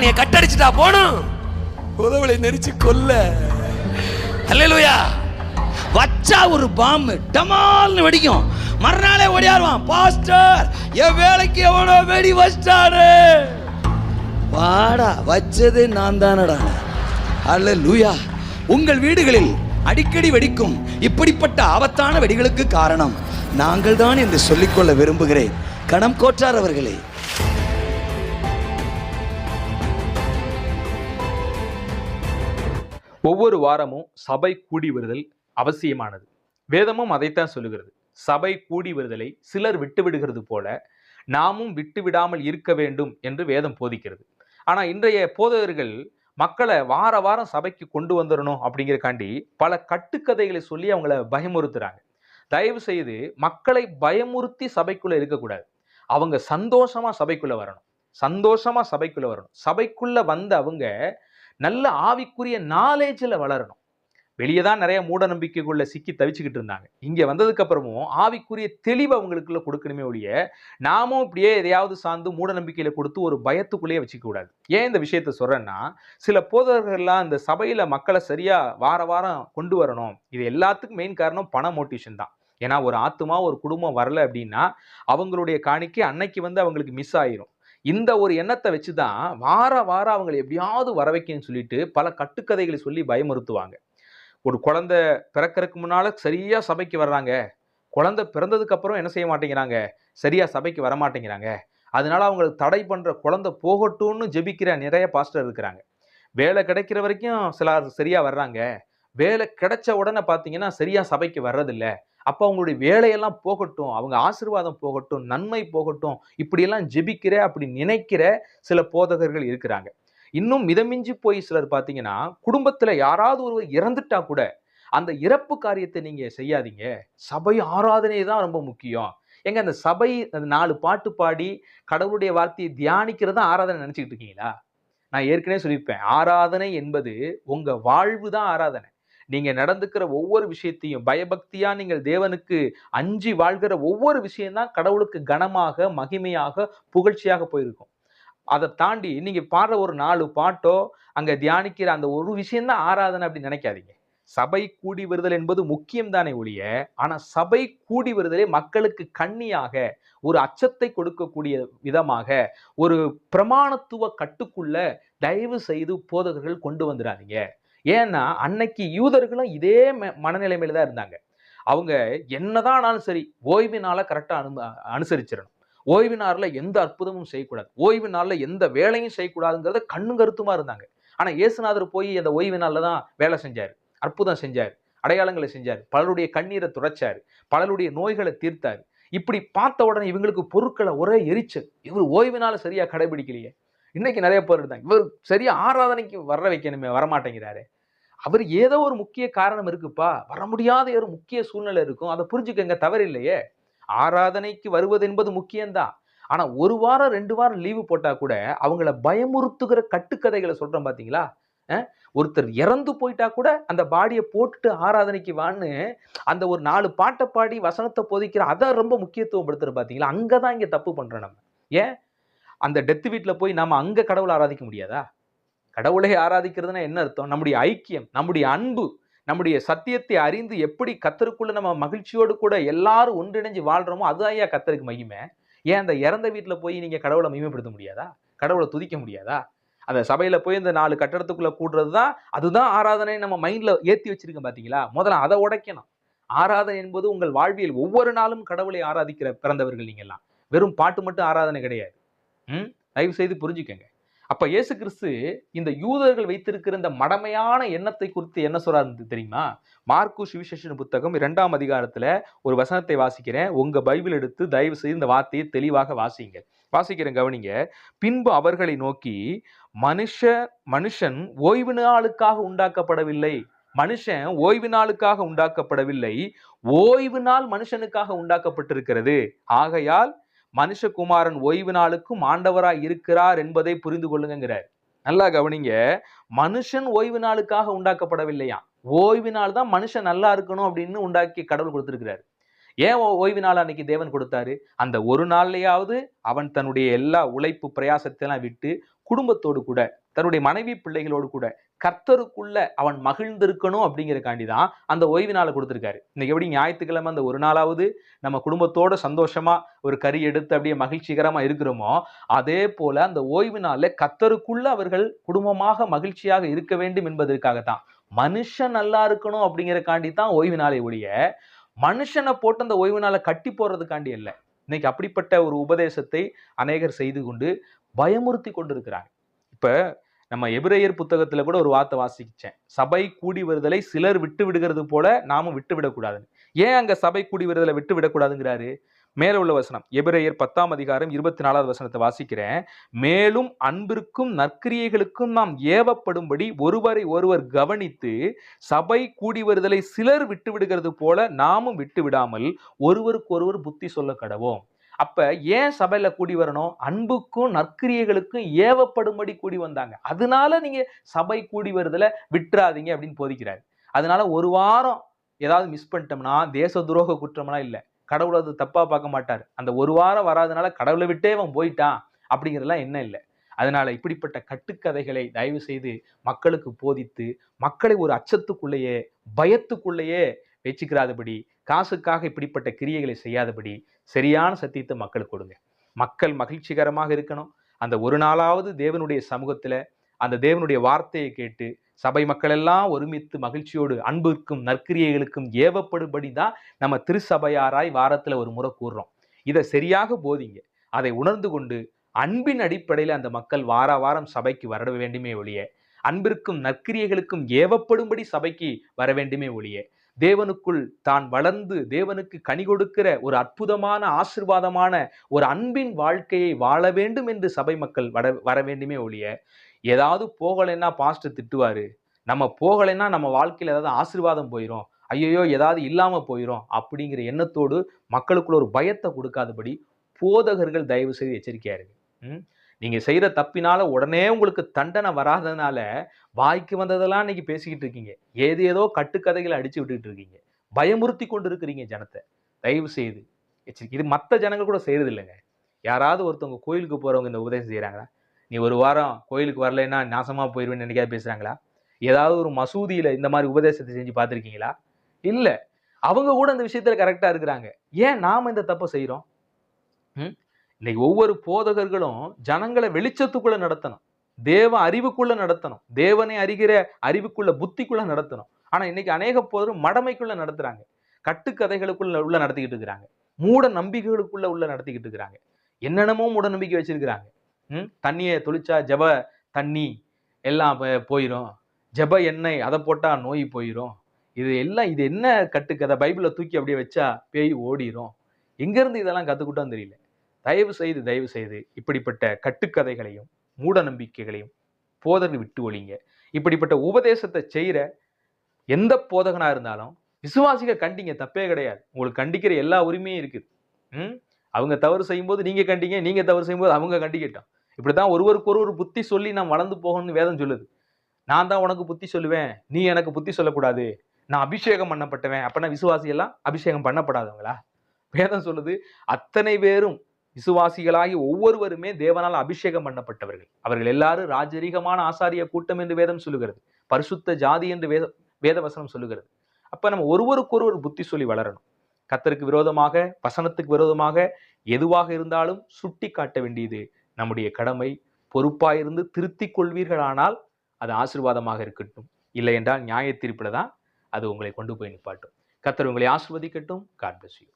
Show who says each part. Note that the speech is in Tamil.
Speaker 1: சாத்தானிய கட்டடிச்சுட்டா போகணும் உதவலை நெரிச்சு கொல்ல. அல்லேலூயா. வச்சா ஒரு பாம்பு டமால்னு வெடிக்கும். மறுநாளே ஓடியாருவான் பாஸ்டர் என் வேலைக்கு எவனோ வெடி வச்சிட்டாரு. வாடா வச்சது நான் தானடா. அல்லேலூயா. உங்கள் வீடுகளில் அடிக்கடி வெடிக்கும் இப்படிப்பட்ட ஆபத்தான வெடிகளுக்கு காரணம் நாங்கள் தான் என்று சொல்லிக்கொள்ள விரும்புகிறேன். கணம் கோற்றார் அவர்களே
Speaker 2: ஒவ்வொரு வாரமும் சபை கூடி வருதல் அவசியமானது. வேதமும் அதைத்தான் சொல்லுகிறது. சபை கூடி வருதலை சிலர் விட்டு விடுகிறது போல நாமும் விட்டு விடாமல் இருக்க வேண்டும் என்று வேதம் போதிக்கிறது. ஆனால் இன்றைய போதகர்கள் மக்களை வார வாரம் சபைக்கு கொண்டு வந்துடணும் அப்படிங்கிறக்காண்டி பல கட்டுக்கதைகளை சொல்லி அவங்கள பயமுறுத்துறாங்க. தயவு செய்து மக்களை பயமுறுத்தி சபைக்குள்ளே இருக்கக்கூடாது. அவங்க சந்தோஷமாக சபைக்குள்ளே வரணும். சந்தோஷமாக சபைக்குள்ளே வரணும். சபைக்குள்ளே வந்த அவங்க நல்ல ஆவிக்குரிய நாலேஜில் வளரணும். வெளியே தான் நிறைய மூட நம்பிக்கைக்குள்ள சிக்கி தவிச்சுக்கிட்டு இருந்தாங்க. இங்கே வந்ததுக்கு அப்புறமும் ஆவிக்குரிய தெளிவு அவங்களுக்குள்ள கொடுக்கணுமே ஒழிய நாமும் இப்படியே எதையாவது சார்ந்து மூட நம்பிக்கையில கொடுத்து ஒரு பயத்துக்குள்ளேயே வச்சுக்க கூடாது. ஏன் இந்த விஷயத்த சொல்றேன்னா சில போதகர்கள்லாம் இந்த சபையில மக்களை சரியா வார வாரம் கொண்டு வரணும். இது எல்லாத்துக்கும் மெயின் காரணம் பண மோட்டிவேஷன் தான். ஏன்னா ஒரு ஆத்துமா ஒரு குடும்பம் வரல அப்படின்னா அவங்களுடைய காணிக்கை அன்னைக்கு வந்து அவங்களுக்கு மிஸ் ஆயிரும். இந்த ஒரு எண்ணத்தை வச்சு தான் வார வாரம் அவங்களை எப்படியாவது வர வைக்கணும்னு சொல்லிட்டு பல கட்டுக்கதைகளை சொல்லி பயமுறுத்துவாங்க. ஒரு குழந்தை பிறக்கிறதுக்கு முன்னால் சரியாக சபைக்கு வர்றாங்க. குழந்தை பிறந்ததுக்கு அப்புறம் என்ன செய்ய மாட்டேங்கிறாங்க? சரியாக சபைக்கு வர மாட்டேங்கிறாங்க. அதனால அவங்களுக்கு தடை பண்ணுற குழந்தை போகட்டும்னு ஜெபிக்கிற நிறைய பாஸ்டர் இருக்கிறாங்க. வேலை கிடைக்கிற வரைக்கும் சில சரியாக வர்றாங்க. வேலை கிடைச்ச உடனே பார்த்தீங்கன்னா சரியாக சபைக்கு வர்றதில்ல. அப்போ அவங்களுடைய வேலையெல்லாம் போகட்டும் அவங்க ஆசீர்வாதம் போகட்டும் நன்மை போகட்டும் இப்படியெல்லாம் ஜெபிக்கிற அப்படி நினைக்கிற சில போதகர்கள் இருக்கிறாங்க. இன்னும் மிதமிஞ்சி போய் சிலர் பார்த்தீங்கன்னா குடும்பத்தில் யாராவது ஒருவர் இறந்துட்டா கூட அந்த இறப்பு காரியத்தை நீங்கள் செய்யாதீங்க. சபை ஆராதனை தான் ரொம்ப முக்கியம். எங்க அந்த சபை அந்த நாலு பாட்டு பாடி கடவுளுடைய வார்த்தையை தியானிக்கிறதா ஆராதனை நினச்சிக்கிட்டு இருக்கீங்களா? நான் ஏற்கனவே சொல்லியிருப்பேன் ஆராதனை என்பது உங்கள் வாழ்வு தான் ஆராதனை. நீங்க நடந்துக்கிற ஒவ்வொரு விஷயத்தையும் பயபக்தியா நீங்கள் தேவனுக்கு அஞ்சி வாழ்கிற ஒவ்வொரு விஷயம்தான் கடவுளுக்கு கனமாக மகிமையாக புகழ்ச்சியாக போயிருக்கும். அதை தாண்டி நீங்க பாடுற ஒரு நாலு பாட்டோ அங்க தியானிக்கிற அந்த ஒரு விஷயம்தான் ஆராதனை அப்படின்னு நினைக்காதீங்க. சபை கூடி வருதல் என்பது முக்கியம் தானே ஒழிய ஆனா சபை கூடி வருதலே மக்களுக்கு கண்ணியாக ஒரு அச்சத்தை கொடுக்கக்கூடிய விதமாக ஒரு பிரமாணத்துவ கட்டுக்குள்ள தயவு செய்து போதகர்கள் கொண்டு வந்துடாதீங்க ஏன்னா அன்னைக்கு யூதர்களும் இதே ம- மனநிலைமையில தான் இருந்தாங்க. அவங்க என்னதான் ஆனாலும் சரி ஓய்வு நாளை கரெக்டா அனு அனுசரிச்சிடணும். ஓய்வு எந்த அற்புதமும் செய்யக்கூடாது. ஓய்வு நாளில் எந்த வேலையும் செய்யக்கூடாதுங்கிறத கண்ணும் கருத்துமா இருந்தாங்க. ஆனா இயேசுநாதர் போய் அந்த ஓய்வு தான் வேலை செஞ்சார். அற்புதம் செஞ்சார். அடையாளங்களை செஞ்சார். பலருடைய கண்ணீரை துடைச்சார். பலருடைய நோய்களை தீர்த்தாரு. இப்படி பார்த்த உடனே இவங்களுக்கு பொருட்களை ஒரே எரிச்சல். இவர் ஓய்வினால சரியா கடைபிடிக்கலையே. இன்னைக்கு நிறைய பேர் இருந்தாங்க இவர் சரியா ஆராதனைக்கு வர வைக்கணுமே வரமாட்டேங்கிறாரு. அவர் ஏதோ ஒரு முக்கிய காரணம் இருக்குப்பா. வர முடியாத ஒரு முக்கிய சூழ்நிலை இருக்கும். அதை புரிஞ்சுக்கங்க தவறில்லையே ஆராதனைக்கு வருவது என்பது முக்கியம்தான். ஆனால் ஒரு வாரம் ரெண்டு வாரம் லீவு போட்டால் கூட அவங்கள பயமுறுத்துகிற கட்டுக்கதைகளை சொல்கிறோம் பார்த்தீங்களா ஒருத்தர் இறந்து போயிட்டா கூட அந்த பாடியை போட்டுட்டு ஆராதனைக்கு வான்னு அந்த ஒரு நாலு பாட்டை பாடி வசனத்தை போதிக்கிற அதை ரொம்ப முக்கியத்துவம் படுத்துகிறோம் பார்த்தீங்களா அங்கே தான் இங்கே தப்பு பண்ணுறோம் நம்ம. ஏன்? அந்த டெத்து வீட்டில் போய் நாம் அங்கே கடவுளை ஆராதிக்க முடியாதா? கடவுளை ஆராதிக்கிறதுனா என்ன அர்த்தம்? நம்முடைய ஐக்கியம் நம்முடைய அன்பு நம்முடைய சத்தியத்தை அறிந்து எப்படி கத்தருக்குள்ள நம்ம மகிழ்ச்சியோடு கூட எல்லாரும் ஒன்றிணைஞ்சு வாழ்கிறோமோ அதுதான் ஐயா கத்தருக்கு மகிமை? ஏன் அந்த இறந்த வீட்டில் போய் நீங்கள் கடவுளை மகிமைப்படுத்த முடியாதா? கடவுளை துதிக்க முடியாதா? அந்த சபையில் போய் இந்த நாலு கட்டடத்துக்குள்ளே கூடுறது தான் அதுதான் ஆராதனை நம்ம மைண்டில் ஏற்றி வச்சிருக்கோம் பார்த்தீங்களா முதல்ல அதை உடைக்கணும். ஆராதனை என்பது உங்கள் வாழ்வியல் ஒவ்வொரு நாளும் கடவுளை ஆராதிக்கிற பிறந்தவர்கள் நீங்கள்லாம் வெறும் பாட்டு மட்டும் ஆராதனை கிடையாது. தயவு செய்து புரிஞ்சுக்கங்க. அப்ப இயேசு கிறிஸ்து இந்த யூதர்கள் வைத்திருக்கிற இந்த மடமையான எண்ணத்தை குறித்து என்ன சொல்றாரு தெரியுமா? மார்க்கு சுவிசேஷன் புத்தகம் இரண்டாம் அதிகாரத்துல ஒரு வசனத்தை வாசிக்கிறேன். உங்க பைபிள் எடுத்து தயவு செய்து இந்த வார்த்தையை தெளிவாக வாசிங்க. வாசிக்கிறேன் கவனிங்க. பின்பு அவர்களை நோக்கி மனுஷ மனுஷன் ஓய்வு நாளுக்காக உண்டாக்கப்படவில்லை. மனுஷன் ஓய்வு நாளுக்காக உண்டாக்கப்படவில்லை. ஓய்வு நாள் மனுஷனுக்காக உண்டாக்கப்பட்டிருக்கிறது. ஆகையால் மனுஷகுமாரன் ஓய்வு நாளுக்கும் ஆண்டவராய் இருக்கிறார் என்பதை புரிந்து கொள்ளுங்கிறார் நல்லா கவனிங்க. மனுஷன் ஓய்வு நாளுக்காக உண்டாக்கப்படவில்லையா? ஓய்வு நாள் தான் மனுஷன் நல்லா இருக்கணும் அப்படின்னு உண்டாக்கி கடவுள் கொடுத்திருக்கிறாரு. ஏன் ஓய்வு நாள் அன்னைக்கு தேவன் கொடுத்தாரு? அந்த ஒரு நாள்லையாவது அவன் தன்னுடைய எல்லா உழைப்பு பிரயாசத்தை எல்லாம் விட்டு குடும்பத்தோடு கூட தன்னுடைய மனைவி பிள்ளைகளோடு கூட கர்த்தருக்குள்ள அவன் மகிழ்ந்திருக்கணும் அப்படிங்கிறக்காண்டி தான் அந்த ஓய்வு நாளை கொடுத்துருக்காரு. இன்னைக்கு எப்படி ஞாயிற்றுக்கிழமை அந்த ஒரு நாளாவது நம்ம குடும்பத்தோட சந்தோஷமா ஒரு கறி எடுத்து அப்படியே மகிழ்ச்சிகரமா இருக்கிறோமோ அதே போல அந்த ஓய்வு நாளில் கர்த்தருக்குள்ள அவர்கள் குடும்பமாக மகிழ்ச்சியாக இருக்க வேண்டும் என்பதற்காகத்தான். மனுஷன் நல்லா இருக்கணும் அப்படிங்கிறக்காண்டி தான் ஓய்வு நாளை ஒழிய மனுஷனை போட்டு அந்த ஓய்வு நாளை கட்டி போடுறதுக்காண்டி இல்லை இன்னைக்கு அப்படிப்பட்ட ஒரு உபதேசத்தை அநேகர் செய்து கொண்டு பயமுறுத்தி கொண்டிருக்கிறார். இப்போ நம்ம எபிரேயர் புத்தகத்தில் கூட ஒரு வார்த்தை வாசிச்சேன். சபை கூடி வருதலை சிலர் விட்டு விடுகிறது போல நாமும் விட்டு விடக்கூடாதுன்னு. ஏன் அங்கே சபை கூடி வருதலை விட்டு விடக்கூடாதுங்கிறாரு? மேல உள்ள வசனம். எபிரேயர் பத்தாம் அதிகாரம் இருபத்தி நாலாவது வசனத்தை வாசிக்கிறேன். மேலும் அன்பிற்கும் நற்கிரியைகளுக்கும் நாம் ஏவப்படும்படி ஒருவரை ஒருவர் கவனித்து சபை கூடி வருதலை சிலர் விட்டு விடுகிறது போல நாமும் விட்டு விடாமல் ஒருவருக்கொருவர் புத்தி சொல்ல கடவோம். அப்போ ஏன் சபையில் கூடி வரணும்? அன்புக்கும் நற்கிரியைகளுக்கும் ஏவப்படும்படி கூடி வந்தாங்க. அதனால நீங்கள் சபை கூடி வருதில் விட்டுறாதீங்க அப்படின்னு போதிக்கிறாரு. அதனால ஒரு வாரம் ஏதாவது மிஸ் பண்ணிட்டோம்னா தேச துரோக குற்றம்லாம் இல்லை. கடவுள் அது தப்பாக பார்க்க மாட்டார். அந்த ஒரு வாரம் வராதனால கடவுளை விட்டே அவன் போயிட்டான் அப்படிங்கிறதெல்லாம் என்ன இல்லை. அதனால இப்படிப்பட்ட கட்டுக்கதைகளை தயவு செய்து மக்களுக்கு போதித்து மக்களை ஒரு அச்சத்துக்குள்ளேயே பயத்துக்குள்ளேயே வச்சுக்கிறாதபடி காசுக்காக இப்படிப்பட்ட கிரியைகளை செய்யாதபடி சரியான சத்தியத்தை மக்களுக்கு கொடுங்க. மக்கள் மகிழ்ச்சிகரமாக இருக்கணும். அந்த ஒரு நாளாவது தேவனுடைய சமூகத்தில் அந்த தேவனுடைய வார்த்தையை கேட்டு சபை மக்கள் எல்லாம் ஒருமித்து மகிழ்ச்சியோடு அன்பிற்கும் நற்கிரியைகளுக்கும் ஏவப்படும்படி தான் நம்ம திருசபையாராய் வாரத்தில் ஒரு முறை கூறுறோம். இதை சரியாக போதிங்க. அதை உணர்ந்து கொண்டு அன்பின் அடிப்படையில் அந்த மக்கள் வார வாரம் சபைக்கு வர வேண்டுமே ஒழிய அன்பிற்கும் நற்கிரியைகளுக்கும் ஏவப்படும்படி சபைக்கு வர வேண்டுமே ஒழிய தேவனுக்குள் தான் வளர்ந்து தேவனுக்கு கனி கொடுக்கிற ஒரு அற்புதமான ஆசிர்வாதமான ஒரு அன்பின் வாழ்க்கையை வாழ வேண்டும் என்று சபை மக்கள் வர வர வேண்டுமே ஒழிய ஏதாவது போகலைன்னா பாஸ்டர் திட்டுவாரு. நம்ம போகலைன்னா நம்ம வாழ்க்கையில் ஏதாவது ஆசிர்வாதம் போயிடும் ஐயோ ஏதாவது இல்லாமல் போயிடும் அப்படிங்கிற எண்ணத்தோடு மக்களுக்குள்ள ஒரு பயத்தை கொடுக்காதபடி போதகர்கள் தயவு செய்து எச்சரிக்கையா இருக்கு நீங்கள் செய்கிற தப்பினால் தப்பினால உடனே உங்களுக்கு தண்டனை வராததுனால வாய்க்கு வந்ததெல்லாம் இன்னைக்கு பேசிக்கிட்டு இருக்கீங்க. ஏது ஏதோ கட்டுக்கதைகளை அடிச்சு விட்டுக்கிட்டு இருக்கீங்க. பயமுறுத்தி கொண்டு இருக்கிறீங்க ஜனத்தை. தயவு செய்து இது மற்ற ஜனங்கள் கூட செய்கிறது இல்லைங்க யாராவது ஒருத்தவங்க கோயிலுக்கு போகிறவங்க இந்த உபதேசம் செய்கிறாங்களா நீ ஒரு வாரம் கோயிலுக்கு வரலைன்னா நாசமாக போயிடுவேன்னு நினைக்காது பேசுகிறாங்களா ஏதாவது ஒரு மசூதியில் இந்த மாதிரி உபதேசத்தை செஞ்சு பார்த்துருக்கீங்களா? இல்லை. அவங்க கூட இந்த விஷயத்தில் கரெக்டாக இருக்கிறாங்க. ஏன் நாம இந்த தப்பை செய்கிறோம் ம்? இன்னைக்கு ஒவ்வொரு போதகர்களும் ஜனங்களை வெளிச்சத்துக்குள்ள நடத்தணும். தேவ அறிவுக்குள்ள நடத்தணும். தேவனை அறிகிற அறிவுக்குள்ள புத்திக்குள்ள நடத்தணும். ஆனா இன்னைக்கு அநேக போதரும் மடமைக்குள்ள நடத்துறாங்க. கட்டுக்கதைகளுக்குள்ள உள்ள நடத்திக்கிட்டு இருக்கிறாங்க. மூட நம்பிக்கைகளுக்குள்ள உள்ள நடத்திக்கிட்டு இருக்கிறாங்க. என்னென்னமோ மூட நம்பிக்கை வச்சிருக்கிறாங்க. ம்? தண்ணியை தொளிச்சா ஜப தண்ணி எல்லாம் போயிடும் ஜப எண்ணெய் அதை போட்டா நோய் போயிடும் இது எல்லாம் இது என்ன கட்டுக்கதை? பைபிளை தூக்கி அப்படியே வச்சா பேய் ஓடிரும். எங்கேருந்து இதெல்லாம் கற்றுக்கிட்டோம் தெரியல. தயவு செய்து தயவு செய்து இப்படிப்பட்ட கட்டுக்கதைகளையும் மூட நம்பிக்கைகளையும் போதகர் விட்டு ஒழிங்க. இப்படிப்பட்ட உபதேசத்தை செய்கிற எந்த போதகனாக இருந்தாலும் விசுவாசிக்க கண்டிங்க தப்பே கிடையாது. உங்களுக்கு கண்டிக்கிற எல்லா உரிமையும் இருக்குது. ம்? அவங்க தவறு செய்யும்போது நீங்கள் கண்டிங்க நீங்கள் தவறு செய்யும்போது அவங்க கண்டிக்கட்டும். இப்படிதான் ஒருவருக்கு ஒருவர் புத்தி சொல்லி நான் வளர்ந்து போகணும்னு வேதம் சொல்லுது. நான் தான் உனக்கு புத்தி சொல்லுவேன் நீ எனக்கு புத்தி சொல்லக்கூடாது. நான் அபிஷேகம் பண்ணப்பட்டவன். அப்படின்னா விசுவாசியெல்லாம் அபிஷேகம் பண்ணப்படாதவங்களா? வேதம் சொல்லுது அத்தனை பேரும் விசுவாசிகளாகி ஒவ்வொருவருமே தேவனால் அபிஷேகம் பண்ணப்பட்டவர்கள். அவர்கள் எல்லாரும் ராஜரீகமான ஆசாரிய கூட்டம் என்று வேதம் சொல்லுகிறது. பரிசுத்த ஜாதி என்று வேத வேதவசனம் சொல்லுகிறது. அப்ப நம்ம ஒருவருக்கொருவர் புத்தி சொல்லி வளரணும். கத்தருக்கு விரோதமாக வசனத்துக்கு விரோதமாக எதுவாக இருந்தாலும் சுட்டி காட்ட வேண்டியது நம்முடைய கடமை. பொறுப்பாயிருந்து திருத்திக் கொள்வீர்களானால் அது ஆசீர்வாதமாக இருக்கட்டும். இல்லை என்றால் நியாய தீர்ப்பில் தான் அது உங்களை கொண்டு போய் நிப்பாட்டும். கத்தர் உங்களை ஆசிர்வதிக்கட்டும். God bless you